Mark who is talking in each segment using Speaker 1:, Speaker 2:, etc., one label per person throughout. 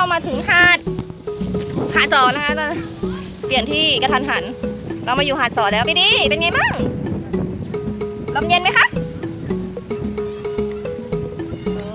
Speaker 1: เรามาถึงหาดหาดสอนะคะเราเปลี่ยนที่กระทันหัน เรามาอยู่หาดสอแล้วพี่ดีเป็นไงบ้างลมเย็นไหมคะโอ้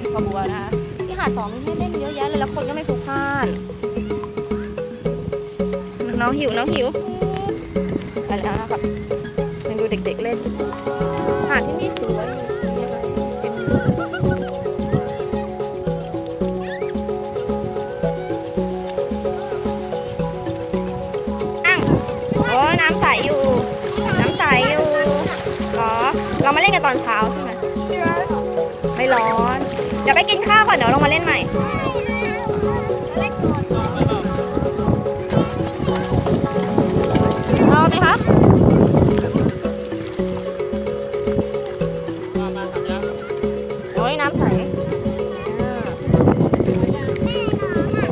Speaker 1: นี่ขบัวนะคะที่หาดสอมีให้เล่นเยอะแยะเลยแล้วคนก็ไม่พลุกพล่านน้องหิวน้องหิวไปแล้วนะครับยังดูเด็กๆเล่นหาดที่นี่สวย เรามาเล่นกันตอนเช้าใช่ไหมไม่ร้อนเดี๋ยวไปกินข้าวก่อนเดี๋ยวลงมาเล่นใหม่ชอบไหมคะโอ้ยน้ำใส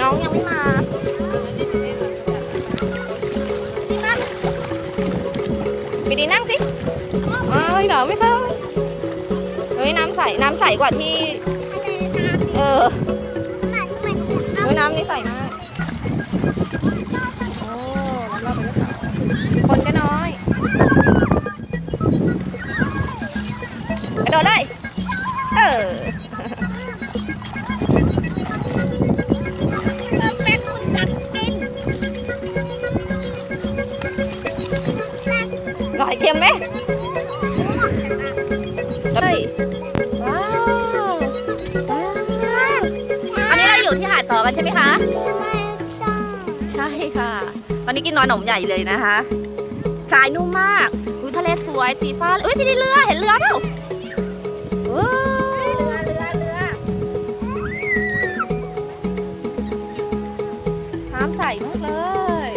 Speaker 1: น้องยังไม่มาไปดีนั่งสิ เอ้ยเดี๋ยวไม่เข้าเฮ้ยน้ำใส น้ำใสกว่าที่ เออเฮ้ยน้ำนี่ใสมากโอ้รอบๆไปเลยค่ะคนก็น้อย กระโดดเลย เออหน่อยเค็มไหมเฮ้ย ว้าวว้าว อันนี้เราอยู่ที่หาดสอกันใช่ไหมคะ ใช่ค่ะ ตอนนี้กินนอนหนมใหญ่เลยนะคะทรายนุ่มมากดูทะเลสวยสีฟ้าเอ้ยพี่ได้เรือเห็นเรือเปล่าเอ้ยเรือเรือเรือน้ำใสมากเลย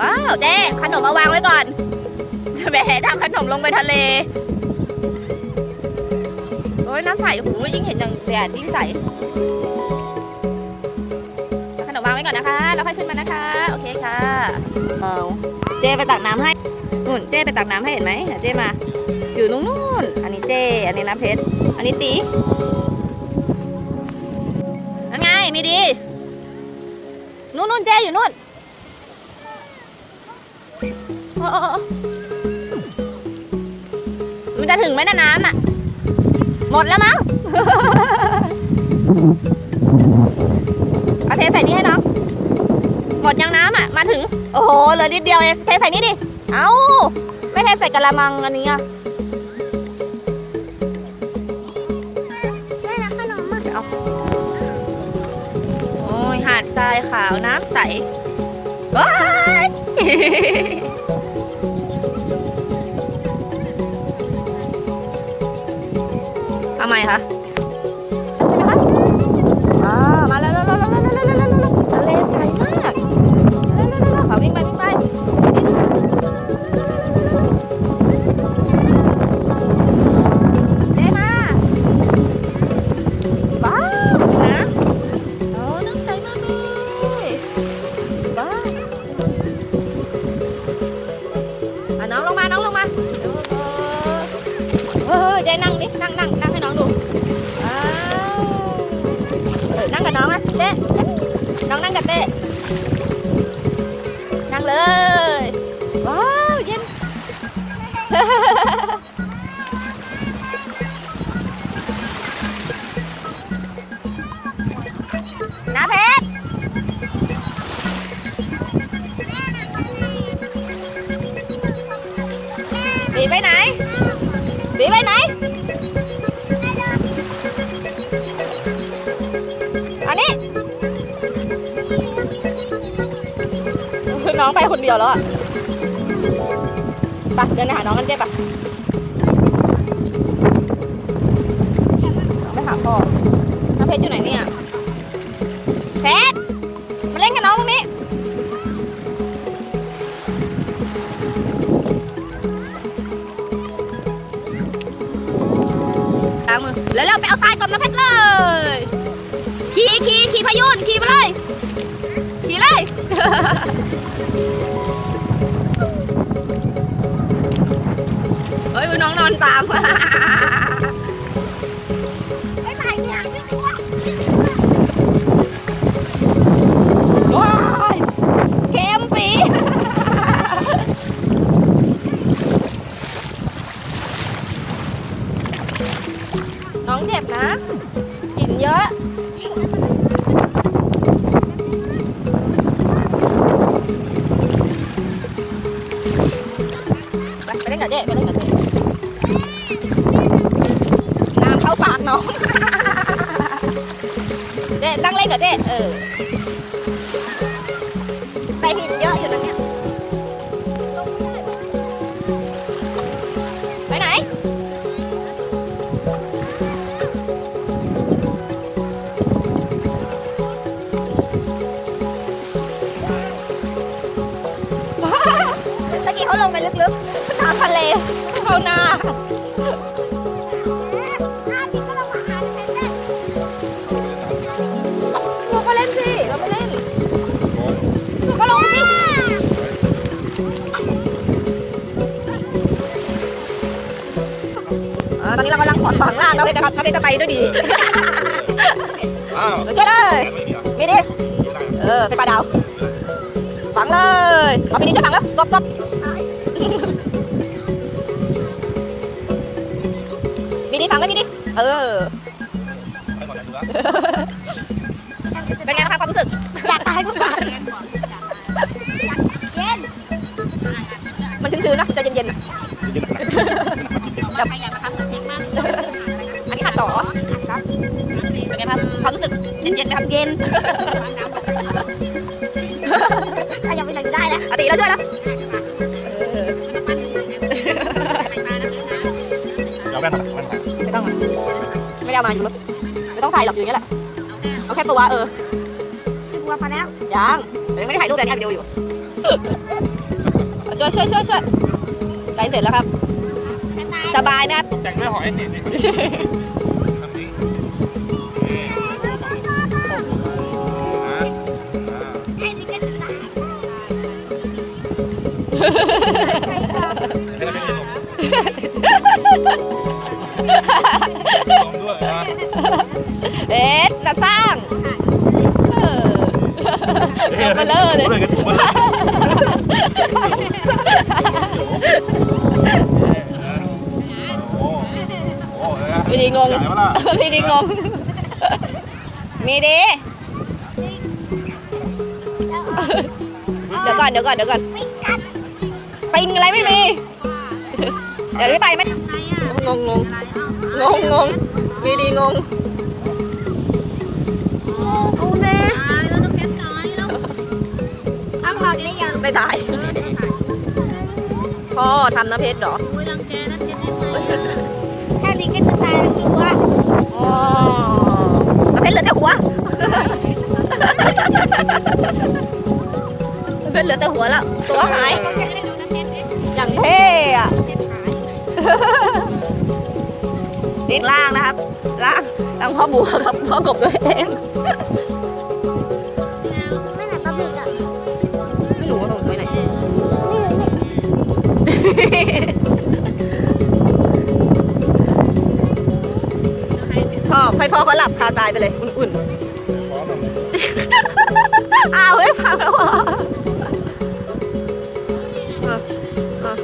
Speaker 1: ว้าวเจ๊ขนมมาวางไว้ก่อนจะแหมทำขนมลงไปทะเลโอ้ ยน้ำใสโอ้โหยิ่งเห็นอย่างแดดยิ่งใสขนมวางไว้ก่อนนะคะแล้วค่อยขึ้นมานะคะ โอเคค่ะเอาเจไปตักน้ำให้นู่นเจไปตักน้ำให้เห็นไหมเดี๋ยวเจมา อยู่ตรงนู้นอันนี้เจ อันนี้น้ำเพชรอันนี้ตีนั่นไงมีดีนู่นนู่นเจอยู่นู่นโอ้โอ้โอ้มันจะถึงไหมนะน้ำอะ หมดแล้วมั้ง เอาเทใส่นี่ให้น้อง หมดยังน้ำอะ มาถึง โอ้โห เหลือนิดเดียวเอง เทใส่นี่ดิ เอ้า ไม่เทใส่กระมังอันนี้อะเอาโอ้ยหาดทรายขาวน้ำใสว้าย ทำไมคะมาแล้วแล้วแล้วแล้วแล้วแล้วแล้วทะเลใสมากแล้วแล้วแล้วขอวิ่งไปวิ่งไปเดมาบ้านะโอ้น้ำใสมากเลยบ้าอะน้องลงมาน้องลงมาเออเออใจนั่งดินั่งนั่ง น้องนั่งกับเต้ นั่งเลย ว้าว เย็น น้องไปคนเดียวแล้วอะไปเดินไปหาน้องกันเจ๊ปะไปหาพ่อน้ำเพชรอยู่ไหนเนี่ยเพชร เฮ้ยน้องนอนตาม
Speaker 2: นั่
Speaker 1: งเล่นกับเจ๊เออไปหินเยอะอยู่นะเนี่ยไปไหน ตะกี้เขาลงไปลึกๆน้ำทะเล เข้าหน้า ตอนนี้เรากำลังขอดฝั่งล่างเราเพชรนะครับเราเพชรจะไปด้วยดี
Speaker 2: อ้าว
Speaker 1: เดี๋ยวช่วยเลย
Speaker 2: ไม่มีเหรอ
Speaker 1: มีดิเออเป็นปลาดาวฝังเลยเอาพี่นี่จะฝังแล้วกบกบมีดิฝังไว้มีดิเออ
Speaker 2: ไปก่อนนะดูนะ
Speaker 1: เป็นไงคะความรู้สึกอยากตายก็ตายมันชื้นๆนะใจเย็นๆ นะ
Speaker 3: ใครอยากมาทำกับเค้กมาก
Speaker 1: อันนี้ผัดต่อเป็นไงครับความรู้สึกเย็นๆไหมครับเย็น
Speaker 3: ใครอยากไปไหนก็ได้แล้ว
Speaker 1: อาติแล้วช่วยแล้ว
Speaker 2: เดี๋ยวแว่นมาแว่นมา
Speaker 1: ไม่ต้องอะไม่ได้เอามาอยู่รถไม่ต้องใส่หรอกอยู่อย่างนี้แหละเอาแค่ตัวเออ
Speaker 3: กลัวพอแล้ว
Speaker 1: ยังเดี๋ยวยังไม่ได้ถ่ายรูปแต่นี่อัดวิดีโออยู่ช่วยช่วยช่วยช่วยใกล้เสร็จแล้วครับ สบายไหมครับ
Speaker 2: แต่งด้วยหอยนี่นี่ทำนี้นี่อ่าอ่า
Speaker 3: ให้ดิฉันตาย
Speaker 2: ให้เราเป็นขนมขนมด้วยนะ
Speaker 1: เอ๊ะจะสร้าง เออเบลอเลย
Speaker 2: เลยกันเบล ห
Speaker 1: พี่ดีงง
Speaker 2: ใหญ่ปะล่ะ
Speaker 1: พี่ดีงง มีดี เดี๋ยวก่อนเดี๋ยวก่อนเดี๋ยวก่อน
Speaker 3: ไม่กัด
Speaker 1: ปิงอะไรไม่มี เดี๋ยวไม่ไปไหม
Speaker 3: ไงอะ
Speaker 1: งงงง
Speaker 3: อะไร
Speaker 1: ง
Speaker 3: อะ
Speaker 1: งงงมีดีงง
Speaker 3: เอาแน่ตายแล้วน้องแคทตายแล้วเอาออกได้ยัง
Speaker 1: ไม่ตายพ่อทำน้ำเพชรเหรอ
Speaker 3: โอ้ยรังแกน้ำแคทได้ไง
Speaker 1: อ๋อน้ำเพชรเหลือแต่หัวน้ำเพชรเหลือแต่หัวแล้ว ตัวหาย
Speaker 3: น้องแคทได้ดูน้ำแคทดิ
Speaker 1: อย่างเท่อะ
Speaker 3: แคทหาย
Speaker 1: นี่ล่างนะครับ ล่างล่างพ่อบัวครับพ่อกบตัวเอง
Speaker 3: ไม่ไหนปลาบึกอะ
Speaker 1: ไม่รู้ว่าลงไปไหน
Speaker 3: นี่นี่
Speaker 1: ให้พ่อเขาหลับคาตายไปเลย อุ่น
Speaker 2: พร้อมแล้ว
Speaker 1: ๆอ้าวเฮ้ยพังแล้วอะเออเออ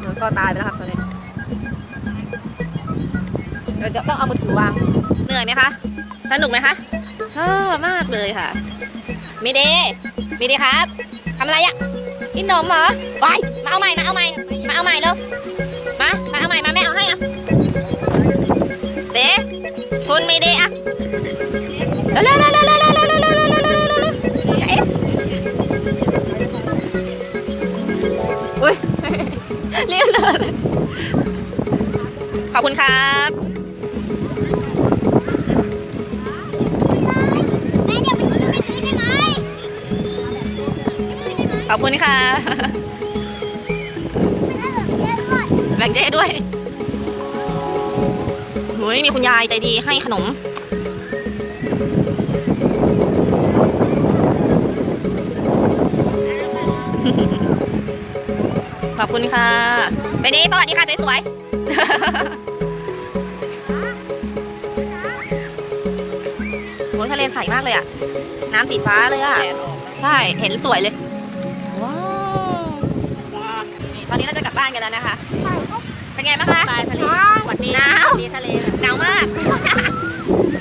Speaker 1: เดี๋ยวพ่อตายไปแล้วครับตอนนี้เดี๋ยวต้องเอามือถือวาง เหนื่อยไหมคะ สนุกไหมคะชอบมากเลยค่ะ มีเดมีเดครับทำอะไรอะกินนมเหรอไปมาเอาใหม่มาเอาใหม่มาเอาใหม่เร็วมามาเอาใหม่มาแม่เอาให้อะเดคุณมีเดอะเร็วเร็วเร็วเร็วเร็วเร็วเร็วเร็วเร็วเร็วเร็วอุ้ยเรียบเลยขอบคุณครับ
Speaker 3: อ
Speaker 1: บคุณค่ะ แบ่งเจ๊ด้วยหนูมีคุณยายใจดีให้ขนม ขอบคุณค่ะไปดีสวัสดีค่ะสวยๆโหทะเลใสมากเลยอะน้ำสีฟ้าเลยอะใช่ เห็นสวยเลย ตอนนี้เราจะกลับบ้านกันแล้วนะคะ เป็นไงบ้างคะปลาทะเลหวัดดีหนาวดีทะเลหนาวมาก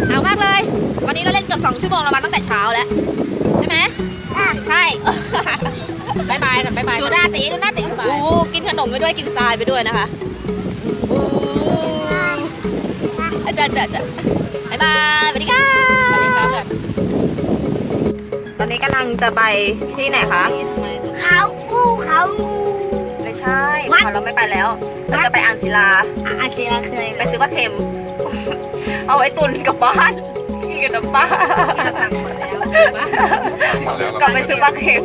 Speaker 1: หนาวมากเลย วันนี้เราเล่นเกือบสองชั่วโมงเรามาตั้งแต่เช้าแล้วใช่ไหมใช่
Speaker 3: บายบายกันบายบาย
Speaker 1: ดูหน้าตีดูหน้าตีโอ้กินขนมไปด้วยกินทรายไปด้วยนะคะโอ้อาจารย์อาจารย์บ๊ายบายสวัสดีค่ะ
Speaker 3: สวัสดีครับ
Speaker 1: ตอนนี้กำลังจะไปที่ไหนคะ
Speaker 4: เขาภูเขา
Speaker 1: ไม่ ใช่
Speaker 4: วัด
Speaker 1: เราไม่ไปแล้วเราจะไปอ่านศิลา
Speaker 4: อะอาเซียเคย
Speaker 1: ไปซื้อปลาเค็ม เอาไว้ตุนกลับบ้านกินกับป้า
Speaker 2: หมดแล้ว
Speaker 1: กลับไปซื้อปลาเค็ม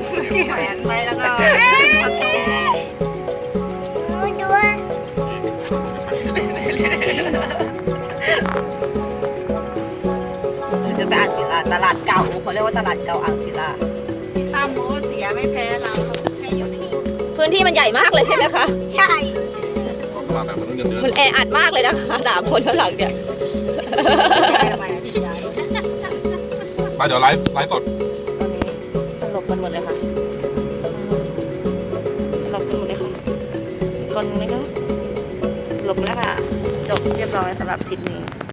Speaker 3: แขวนไว้แล้วก็
Speaker 4: ดูด้วย
Speaker 1: เราจะไปอ่านศิลาตลาดเก่าเขาเรียกว่าตลาดเก่าอ่างศิลา
Speaker 3: ถ้าหมูเสียไม่แพ้เราแค่อยู่ใน
Speaker 1: พื้นที่มันใหญ่มากเลยใช่ไหมคะ
Speaker 4: ใช่
Speaker 2: ตลาดแบบมันต้องเงินเดือน
Speaker 1: มันแออัดมากเลยนะคะสามคนข้างหลังเนี่ย
Speaker 2: ไปเดี๋ยวไลฟ์ไลฟ์สด
Speaker 1: ตอนนี้สลบกันหมดเลยค่ะสลบกันหมดเลยค่ะคนนี้ก็หลบแล้วค่ะ จบเรียบร้อยสำหรับทริปนี้